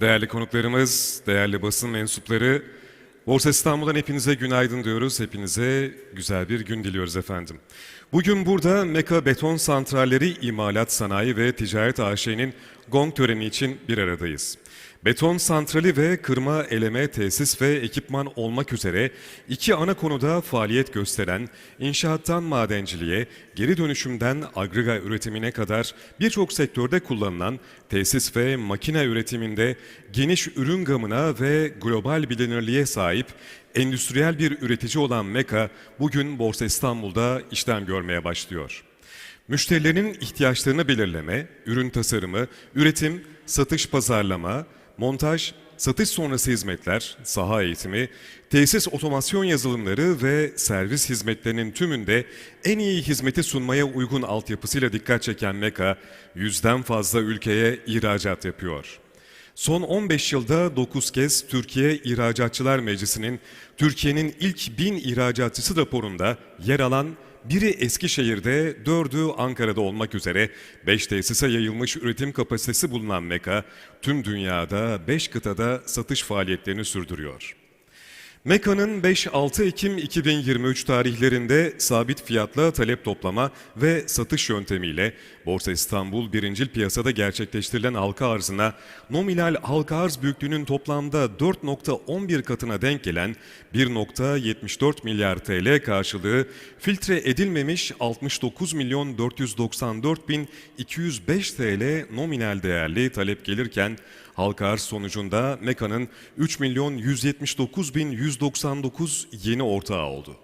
Değerli konuklarımız, değerli basın mensupları, Borsa İstanbul'dan hepinize günaydın diyoruz. Hepinize güzel bir gün diliyoruz efendim. Bugün burada Meka Beton Santralleri İmalat Sanayi ve Ticaret AŞ'nin gong töreni için bir aradayız. Beton santrali ve kırma eleme tesis ve ekipman olmak üzere iki ana konuda faaliyet gösteren inşaattan madenciliğe, geri dönüşümden agrega üretimine kadar birçok sektörde kullanılan tesis ve makine üretiminde geniş ürün gamına ve global bilinirliğe sahip endüstriyel bir üretici olan Meka bugün Borsa İstanbul'da işlem görmeye başlıyor. Müşterilerin ihtiyaçlarını belirleme, ürün tasarımı, üretim, satış pazarlama, montaj, satış sonrası hizmetler, saha eğitimi, tesis otomasyon yazılımları ve servis hizmetlerinin tümünde en iyi hizmeti sunmaya uygun altyapısıyla dikkat çeken Meka, yüzden fazla ülkeye ihracat yapıyor. Son 15 yılda 9 kez Türkiye İhracatçılar Meclisi'nin Türkiye'nin ilk 1000 ihracatçısı raporunda yer alan biri Eskişehir'de, dördü Ankara'da olmak üzere 5 tesise yayılmış üretim kapasitesi bulunan Meka, tüm dünyada 5 kıtada satış faaliyetlerini sürdürüyor. Meka'nın 5-6 Ekim 2023 tarihlerinde sabit fiyatla talep toplama ve satış yöntemiyle Borsa İstanbul birincil piyasada gerçekleştirilen halka arzına nominal halka arz büyüklüğünün toplamda 4.11 katına denk gelen 1.74 milyar TL karşılığı filtre edilmemiş 69 milyon 494 bin 205 TL nominal değerli talep gelirken Halka arz sonucunda Meka'nın 3 milyon 179 bin 199 yeni ortağı oldu.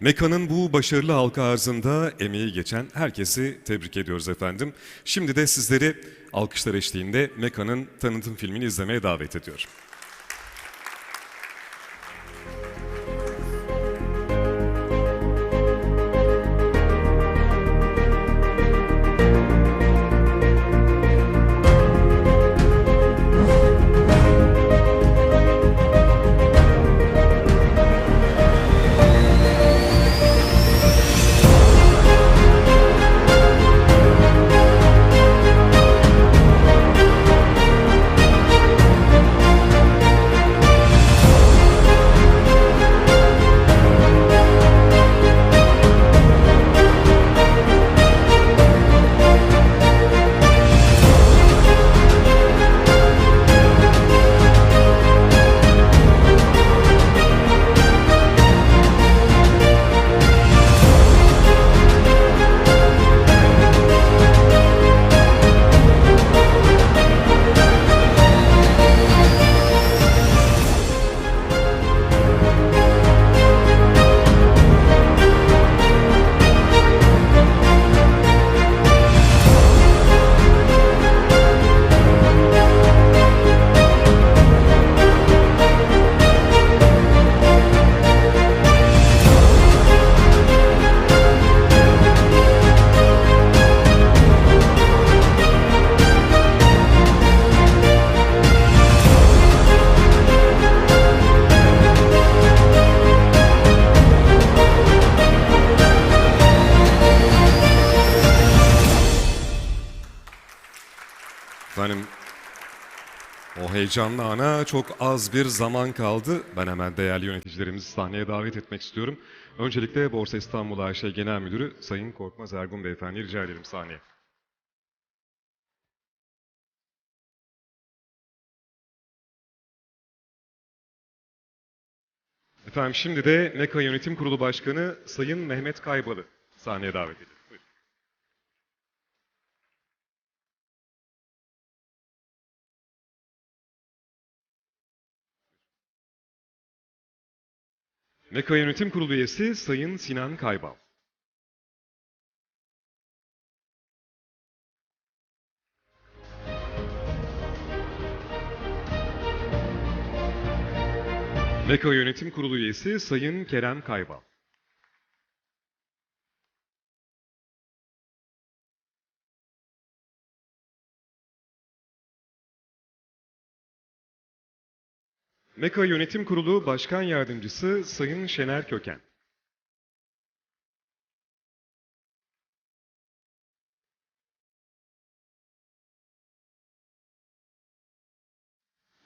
Meka'nın bu başarılı halka arzında emeği geçen herkesi tebrik ediyoruz efendim. Şimdi de sizleri alkışlar eşliğinde Meka'nın tanıtım filmini izlemeye davet ediyorum. Efendim o heyecanlı ana çok az bir zaman kaldı. Ben hemen değerli yöneticilerimizi sahneye davet etmek istiyorum. Öncelikle Borsa İstanbul AŞ Genel Müdürü Sayın Korkmaz Ergun Beyefendi rica ederim sahneye. Efendim şimdi de MEKA Yönetim Kurulu Başkanı Sayın Mehmet Kaybalı sahneye davet ediyorum. MEKA Yönetim Kurulu üyesi Sayın Sinan Kaybal. MEKA Yönetim Kurulu üyesi Sayın Kerem Kaybal. MEKA Yönetim Kurulu Başkan Yardımcısı Sayın Şener Köken.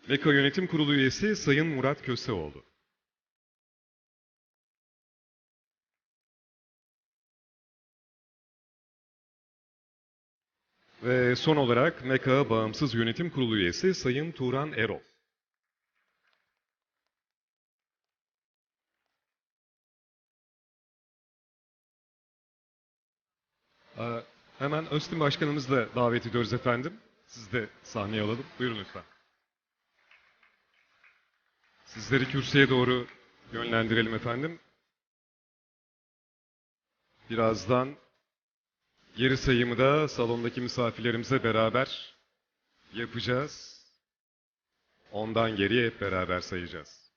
Meka Yönetim Kurulu üyesi Sayın Murat Köseoğlu. Ve son olarak Meka Bağımsız Yönetim Kurulu üyesi Sayın Turan Erol. Hemen Öztürk Başkanımızı da davet ediyoruz efendim. Siz de sahneye alalım. Buyurun lütfen. Sizleri kürsüye doğru yönlendirelim efendim. Birazdan geri sayımı da salondaki misafirlerimize beraber yapacağız. Ondan geriye hep beraber sayacağız.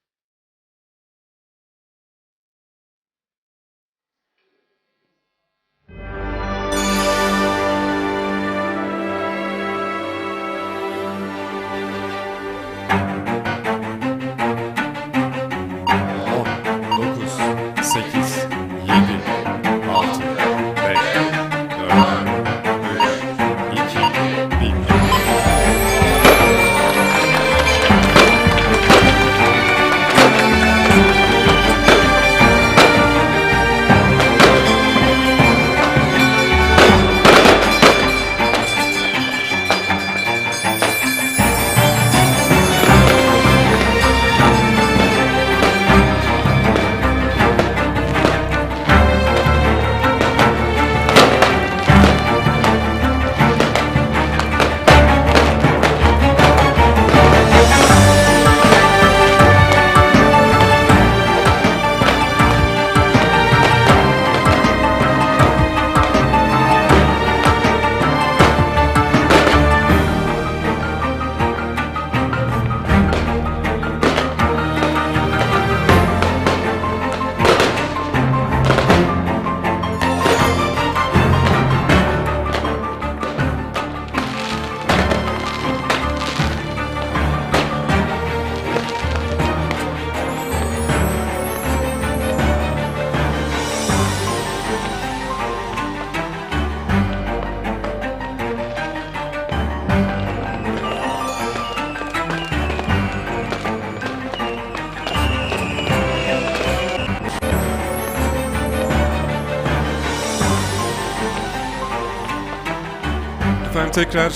Tekrar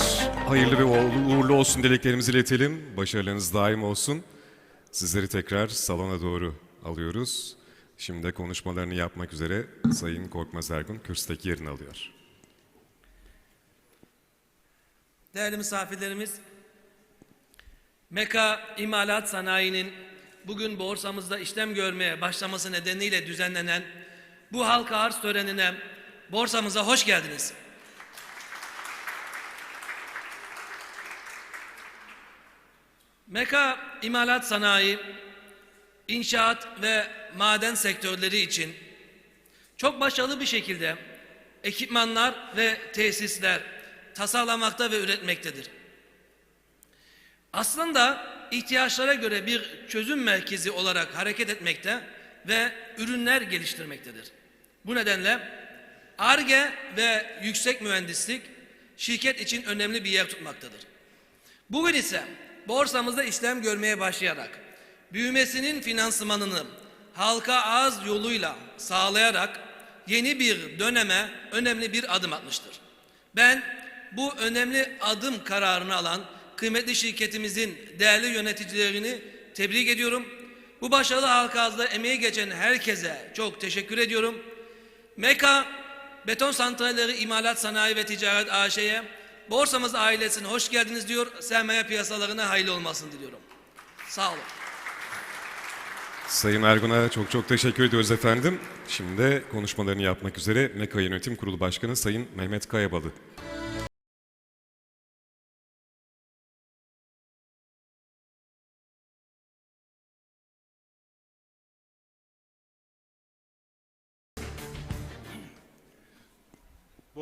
hayırlı ve uğurlu olsun dileklerimizi iletelim. Başarılarınız daim olsun. Sizleri tekrar salona doğru alıyoruz. Şimdi de konuşmalarını yapmak üzere Sayın Korkmaz Ergun kürsüdeki yerini alıyor. Değerli misafirlerimiz, Meka İmalat Sanayi'nin bugün borsamızda işlem görmeye başlaması nedeniyle düzenlenen bu halka arz törenine borsamıza hoş geldiniz. Meka İmalat Sanayi, inşaat ve maden sektörleri için çok başarılı bir şekilde ekipmanlar ve tesisler tasarlamakta ve üretmektedir. Aslında ihtiyaçlara göre bir çözüm merkezi olarak hareket etmekte ve ürünler geliştirmektedir. Bu nedenle ARGE ve yüksek mühendislik şirket için önemli bir yer tutmaktadır. Bugün ise borsamızda işlem görmeye başlayarak büyümesinin finansmanını halka arz yoluyla sağlayarak yeni bir döneme önemli bir adım atmıştır. Ben bu önemli adım kararını alan kıymetli şirketimizin değerli yöneticilerini tebrik ediyorum. Bu başarılı halka arzda emeği geçen herkese çok teşekkür ediyorum. Meka Beton Santralleri İmalat Sanayi ve Ticaret AŞ'ye borsamız ailesine hoş geldiniz diyor. Sermaye piyasalarına hayırlı olmasını diliyorum. Sağ olun. Sayın Ergun'a çok çok teşekkür ediyoruz efendim. Şimdi konuşmalarını yapmak üzere Meka Yönetim Kurulu Başkanı Sayın Mehmet Kayabalı.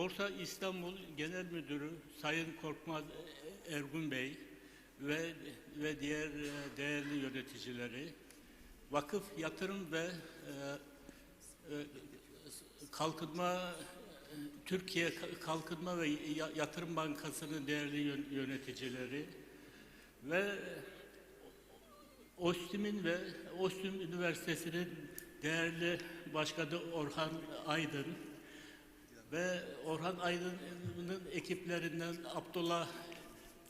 Borsa İstanbul Genel Müdürü Sayın Korkmaz Ergun Bey ve ve diğer e, değerli yöneticileri, vakıf yatırım ve e, e, kalkınma Türkiye Kalkınma ve Ya- Yatırım Bankası'nın değerli yön- yöneticileri ve OSTİM'in ve OSTİM Üniversitesi'nin değerli başkanı Orhan Aydın ve Orhan Aydın'ın ekiplerinden Abdullah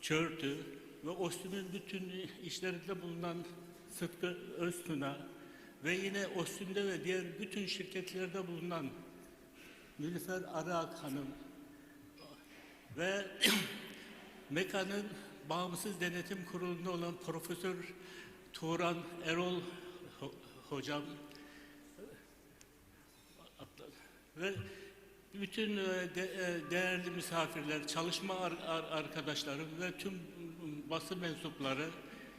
Çörtü ve OSTİM'in bütün işlerinde bulunan Sıtkı Öztuna ve yine OSTİM'de ve diğer bütün şirketlerde bulunan Nilüfer Arak Hanım ve MEKA'nın bağımsız denetim kurulunda olan Profesör Turan Erol ho- hocam ve bütün e, e, değerli misafirler, çalışma ar- ar- arkadaşlarım ve tüm basın mensupları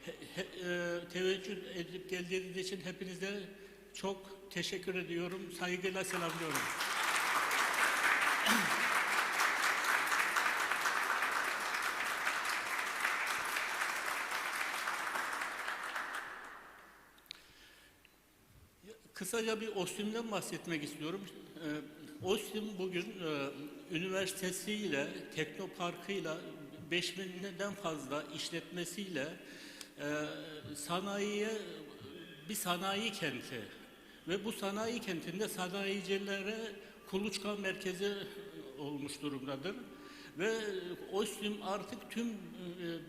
e, teveccüh edip geldiğiniz için hepinize çok teşekkür ediyorum. Saygıyla selamlıyorum. Kısaca bir OSTİM'den bahsetmek istiyorum. OSTİM bugün e, üniversitesiyle, teknoparkıyla, 5000'den fazla işletmesiyle e, sanayiye bir sanayi kenti ve bu sanayi kentinde sanayicilere kuluçka merkezi olmuş durumdadır. Ve OSTİM artık tüm e,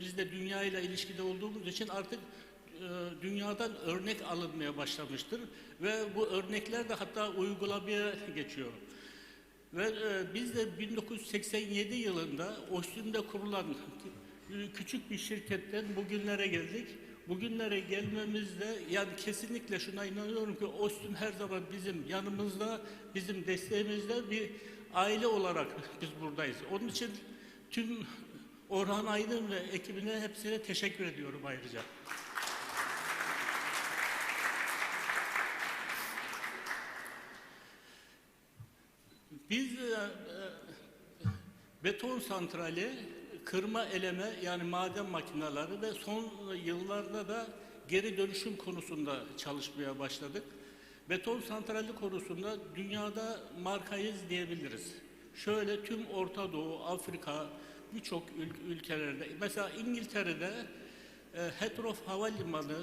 biz de dünya ile ilişkide olduğumuz için artık e, dünyadan örnek alınmaya başlamıştır ve bu örnekler de hatta uygulamaya geçiyor. Ve e, biz de 1987 yılında Ostim'de kurulan küçük bir şirketten bugünlere geldik. Bugünlere gelmemizde yani kesinlikle şuna inanıyorum ki Ostim her zaman bizim yanımızda, bizim desteğimizde bir aile olarak biz buradayız. Onun için tüm Orhan Aydın ve ekibine hepsine teşekkür ediyorum ayrıca. Biz e, e, beton santrali, kırma eleme yani maden makineleri ve son yıllarda da geri dönüşüm konusunda çalışmaya başladık. Beton santrali konusunda dünyada markayız diyebiliriz. Şöyle tüm Orta Doğu, Afrika, birçok ül- ülkelerde, mesela İngiltere'de e, Heathrow Havalimanı,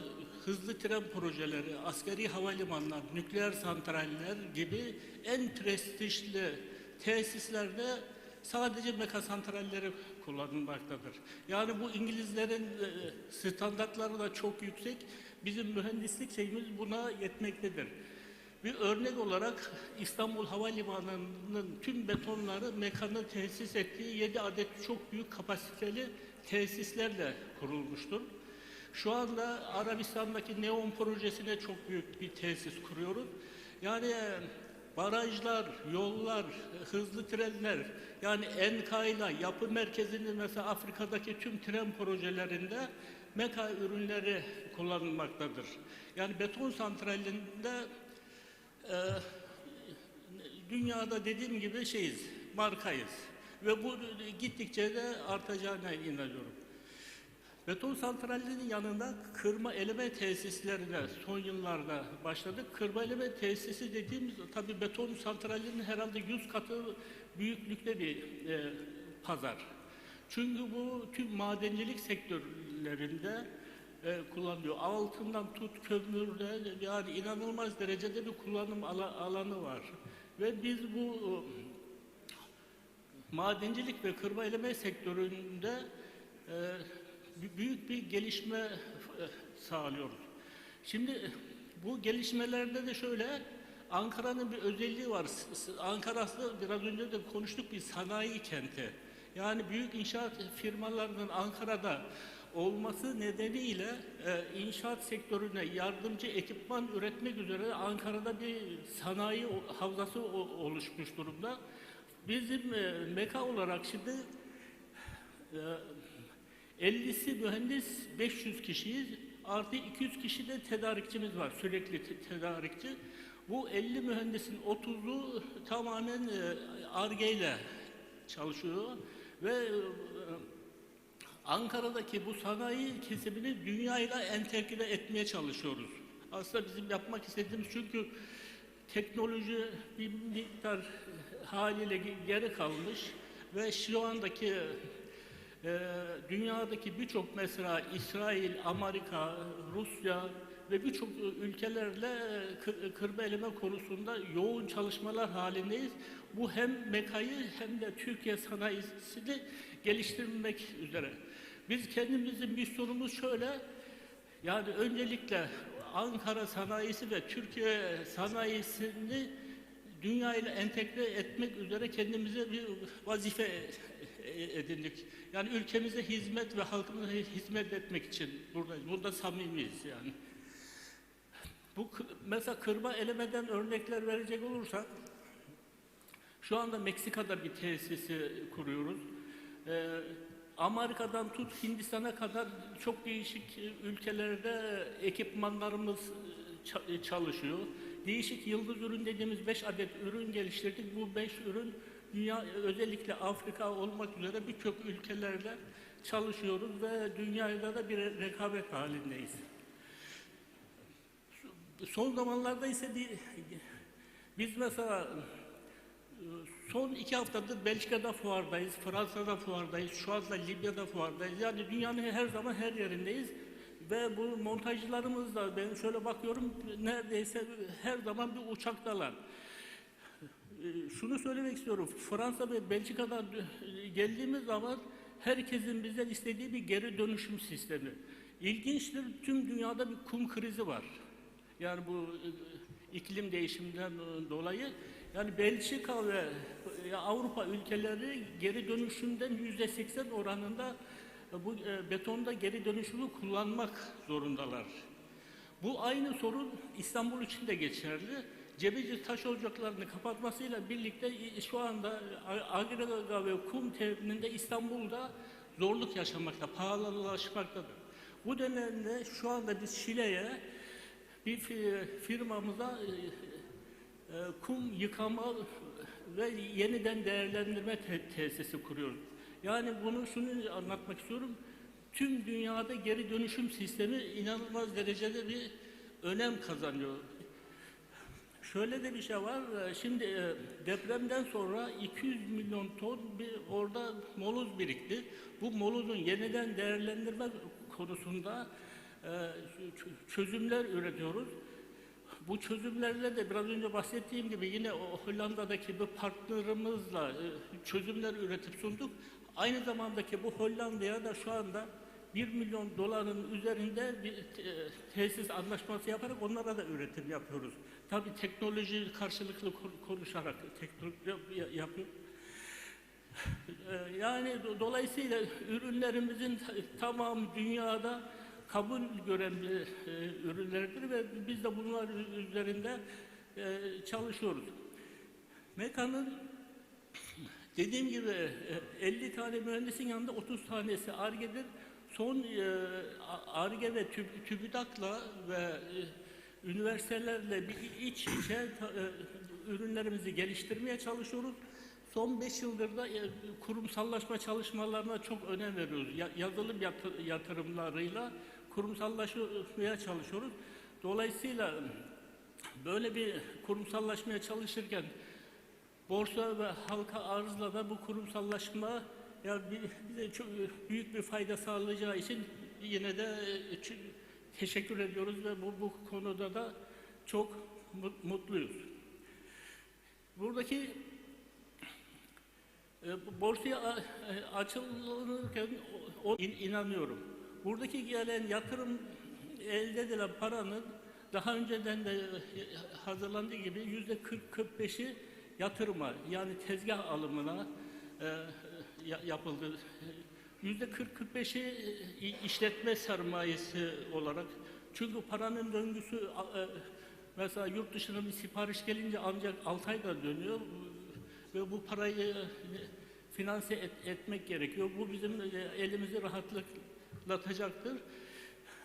hızlı tren projeleri, askeri havalimanlar, nükleer santraller gibi en prestijli tesislerde sadece meka santralleri kullanılmaktadır. Yani bu İngilizlerin e, standartları da çok yüksek. Bizim mühendislik şeyimiz buna yetmektedir. Bir örnek olarak İstanbul Havalimanı'nın tüm betonları mekanın tesis ettiği 7 adet çok büyük kapasiteli tesislerle kurulmuştur. Şu anda Arabistan'daki Neon projesine çok büyük bir tesis kuruyoruz. Yani e, barajlar, yollar, e, hızlı trenler, yani Enka'yla yapı merkezinde mesela Afrika'daki tüm tren projelerinde meka ürünleri kullanılmaktadır. Yani beton santralinde e, dünyada dediğim gibi şeyiz, markayız. Ve bu gittikçe de artacağına inanıyorum. Beton santrallerinin yanında kırma eleme tesislerine son yıllarda başladık. Kırma eleme tesisi dediğimiz tabii beton santrallerinin herhalde 100 katı büyüklükte bir e, pazar. Çünkü bu tüm madencilik sektörlerinde e, kullanılıyor. Altından tut kömürde yani inanılmaz derecede bir kullanım ala- alanı var. Ve biz bu madencilik ve kırma eleme sektöründe e, büyük bir gelişme e, sağlıyoruz. Şimdi bu gelişmelerde de şöyle Ankara'nın bir özelliği var. Ankara'sı biraz önce de konuştuk bir sanayi kenti. Yani büyük inşaat firmalarının Ankara'da olması nedeniyle e, inşaat sektörüne yardımcı ekipman üretmek üzere Ankara'da bir sanayi havzası oluşmuş durumda. Bizim e, MEKA olarak şimdi e, 50'si mühendis 500 kişiyiz. Artı 200 kişi de tedarikçimiz var. Sürekli te- tedarikçi. Bu 50 mühendisin 30'u tamamen ARGE ile çalışıyor ve e, Ankara'daki bu sanayi kesimini dünyayla entegre etmeye çalışıyoruz. Aslında bizim yapmak istediğimiz çünkü teknoloji bir miktar haliyle ge- geri kalmış ve şu andaki e, dünyadaki birçok mesela İsrail, Amerika, Rusya ve birçok ülkelerle kır- kırma konusunda yoğun çalışmalar halindeyiz. Bu hem MEKA'yı hem de Türkiye sanayisini geliştirmek üzere. Biz kendimizin misyonumuz şöyle, yani öncelikle Ankara sanayisi ve Türkiye sanayisini dünya ile entegre etmek üzere kendimize bir vazife edindik. Yani ülkemize hizmet ve halkımıza hizmet etmek için buradayız. Burada samimiyiz yani. Bu mesela kırma elemeden örnekler verecek olursak şu anda Meksika'da bir tesisi kuruyoruz. Ee, Amerika'dan tut Hindistan'a kadar çok değişik ülkelerde ekipmanlarımız e, e, çalışıyor. Değişik yıldız ürün dediğimiz 5 adet ürün geliştirdik. Bu 5 ürün dünya özellikle Afrika olmak üzere birçok ülkelerle çalışıyoruz ve dünyayla da bir rekabet halindeyiz. Son zamanlarda ise biz mesela Son iki haftadır Belçika'da fuardayız, Fransa'da fuardayız, şu anda Libya'da fuardayız. Yani dünyanın her zaman her yerindeyiz. Ve bu montajcılarımız da ben şöyle bakıyorum neredeyse her zaman bir uçaktalar. Ee, Şunu söylemek istiyorum. Fransa ve Belçika'dan e, geldiğimiz zaman herkesin bizden istediği bir geri dönüşüm sistemi. İlginçtir tüm dünyada bir kum krizi var. Yani bu e, iklim değişiminden e, dolayı yani Belçika ve e, Avrupa ülkeleri geri dönüşümden yüzde seksen oranında e, bu e, betonda geri dönüşümü kullanmak zorundalar. Bu aynı sorun İstanbul için de geçerli. Cebeci taş ocaklarını kapatmasıyla birlikte şu anda agrega ve kum temininde İstanbul'da zorluk yaşamakta, pahalılaşmaktadır. Bu dönemde şu anda biz Şile'ye bir fi- firmamıza e, e, kum yıkama ve yeniden değerlendirme te- tesisi kuruyoruz. Yani bunu şunu anlatmak istiyorum. Tüm dünyada geri dönüşüm sistemi inanılmaz derecede bir önem kazanıyor. Şöyle de bir şey var. e, Şimdi e, depremden sonra 200 milyon ton bir orada moloz birikti. Bu molozun yeniden değerlendirme konusunda e, çözümler üretiyoruz. Bu çözümlerle de biraz önce bahsettiğim gibi yine Hollanda'daki bu partnerımızla e, çözümler üretip sunduk. Aynı zamandaki bu Hollanda'ya da şu anda 1 milyon doların üzerinde bir tesis anlaşması yaparak onlara da üretim yapıyoruz. Tabii teknoloji karşılıklı ko- konuşarak teknoloji ya- yapıyor. E, Yani do- dolayısıyla ürünlerimizin ta- tamamı dünyada kabul gören e, ürünlerdir ve biz de bunlar üzerinde e, çalışıyoruz. Meka'nın dediğim gibi e, 50 tane mühendisin yanında 30 tanesi ARGE'dir. Son ARGE ve tüb- TÜBİTAK'la ve üniversitelerle bir iç içe e, ürünlerimizi geliştirmeye çalışıyoruz. Son 5 yıldır da e, kurumsallaşma çalışmalarına çok önem veriyoruz. Ya- Yazılım yatı- yatırımlarıyla kurumsallaşmaya çalışıyoruz. Dolayısıyla böyle bir kurumsallaşmaya çalışırken borsa ve halka arzla da bu kurumsallaşma ya bi- bize çok büyük bir fayda sağlayacağı için yine de e, teşekkür ediyoruz ve bu, bu konuda da çok mu- mutluyuz. Buradaki e, borsaya e, açılırken o, in- inanıyorum. Buradaki gelen yatırım elde edilen paranın daha önceden de e, hazırlandığı gibi yüzde 40-45'i yatırıma yani tezgah alımına e, ya- yapıldı. Yüzde 40-45'i e, işletme sermayesi olarak çünkü paranın döngüsü e, mesela yurt dışına bir sipariş gelince ancak 6 ayda dönüyor ve bu parayı e, finanse et- etmek gerekiyor. Bu bizim elimizi rahatlatacaktır.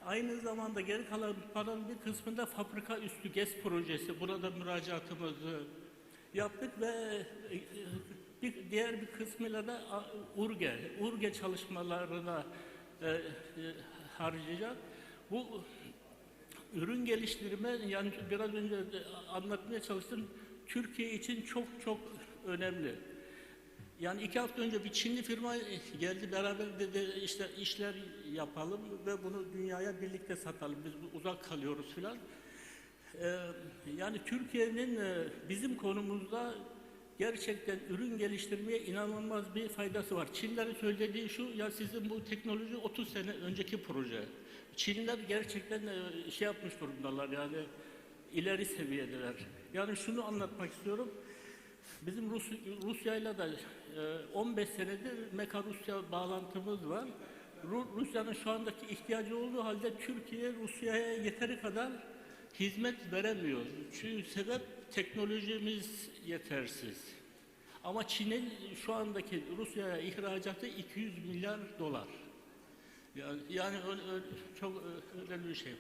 Aynı zamanda geri kalan paranın bir kısmında fabrika üstü GES projesi. Burada müracaatımızı yaptık ve bir diğer bir kısmıyla da URGE, URGE çalışmalarına e, e, harcayacak. Bu ürün geliştirme yani biraz önce anlatmaya çalıştım. Türkiye için çok çok önemli. Yani iki hafta önce bir Çinli firma geldi beraber dedi işte işler yapalım ve bunu dünyaya birlikte satalım. Biz uzak kalıyoruz filan. Ee, yani Türkiye'nin e, bizim konumuzda gerçekten ürün geliştirmeye inanılmaz bir faydası var. Çinlerin söylediği şu ya sizin bu teknoloji 30 sene önceki proje. Çinliler gerçekten e, şey yapmış durumdalar yani ileri seviyedeler. Yani şunu anlatmak istiyorum. Bizim Rus, Rusya'yla da e, 15 senedir Meka Rusya bağlantımız var. Ru- Rusya'nın şu andaki ihtiyacı olduğu halde Türkiye Rusya'ya yeteri kadar hizmet veremiyor. Çünkü sebep teknolojimiz yetersiz. Ama Çin'in şu andaki Rusya'ya ihracatı 200 milyar dolar. Yani, yani ö- ö- çok ö- önemli bir şey.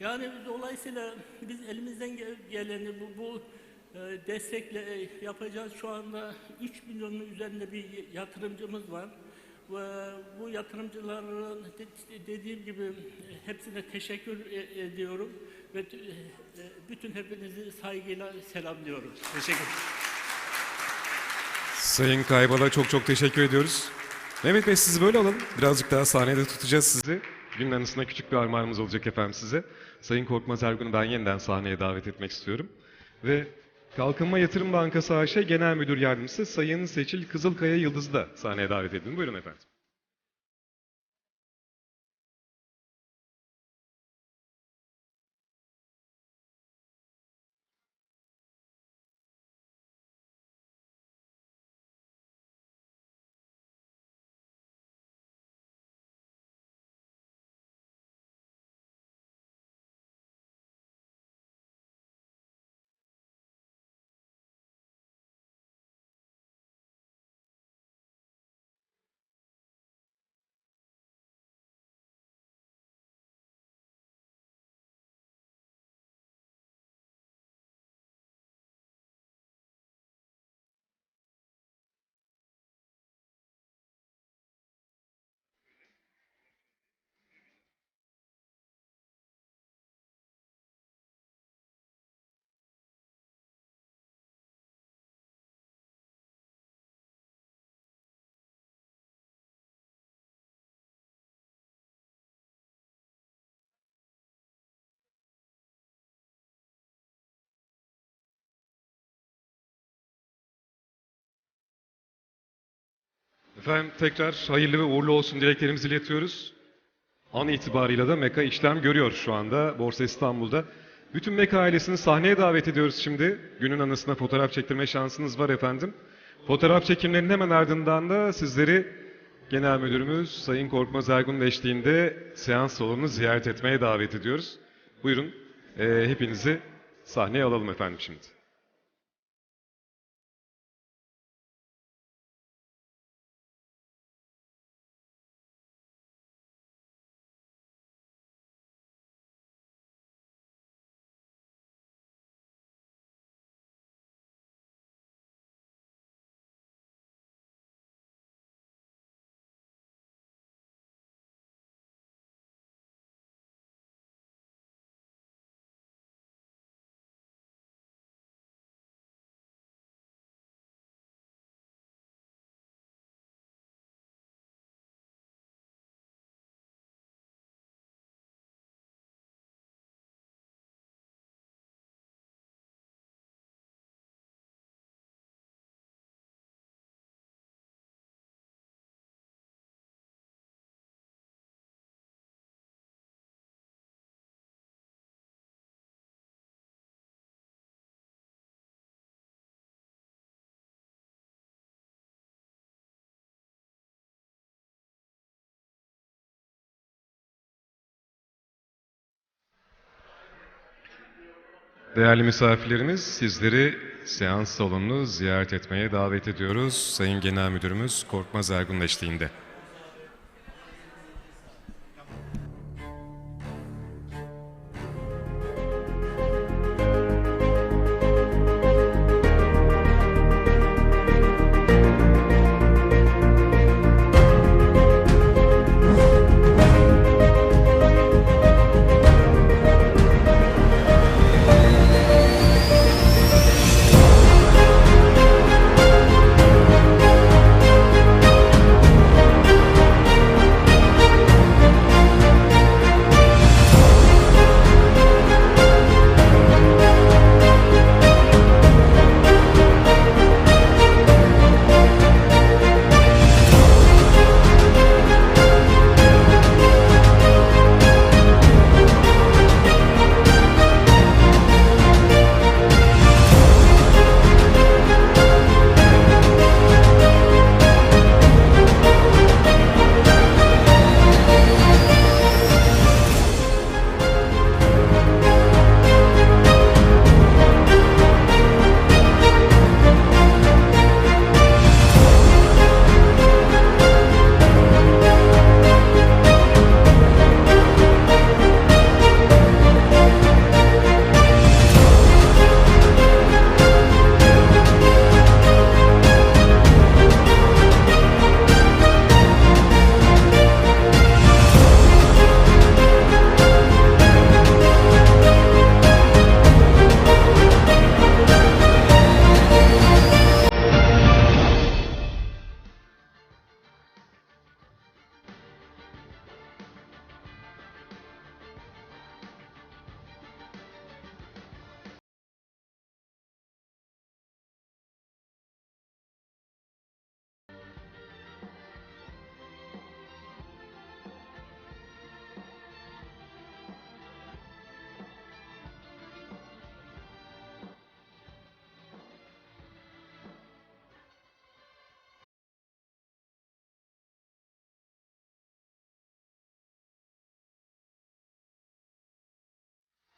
Yani dolayısıyla biz elimizden gel- geleni bu, bu e, destekle e, yapacağız. Şu anda 3 milyonun üzerinde bir yatırımcımız var. Ve bu yatırımcıların de- dediğim gibi hepsine teşekkür e- ediyorum ve t- e, bütün hepinizi saygıyla selamlıyorum. Teşekkür. Sayın Kaybal'a çok çok teşekkür ediyoruz. Mehmet Bey sizi böyle alalım. Birazcık daha sahnede tutacağız sizi. Günün anısına küçük bir armağanımız olacak efendim size. Sayın Korkmaz Ergun'u ben yeniden sahneye davet etmek istiyorum. Ve Kalkınma Yatırım Bankası AŞ Genel Müdür Yardımcısı Sayın Seçil Kızılkaya Yıldız'ı da sahneye davet edin. Buyurun efendim. Efendim tekrar hayırlı ve uğurlu olsun dileklerimizi iletiyoruz. An itibarıyla da Meka işlem görüyor şu anda Borsa İstanbul'da. Bütün Meka ailesini sahneye davet ediyoruz şimdi. Günün anısına fotoğraf çektirme şansınız var efendim. Fotoğraf çekimlerinin hemen ardından da sizleri Genel Müdürümüz Sayın Korkmaz Ergun eşliğinde seans salonunu ziyaret etmeye davet ediyoruz. Buyurun eee, hepinizi sahneye alalım efendim şimdi. Değerli misafirlerimiz, sizleri seans salonunu ziyaret etmeye davet ediyoruz. Sayın Genel Müdürümüz Korkmaz Ergun eşliğinde.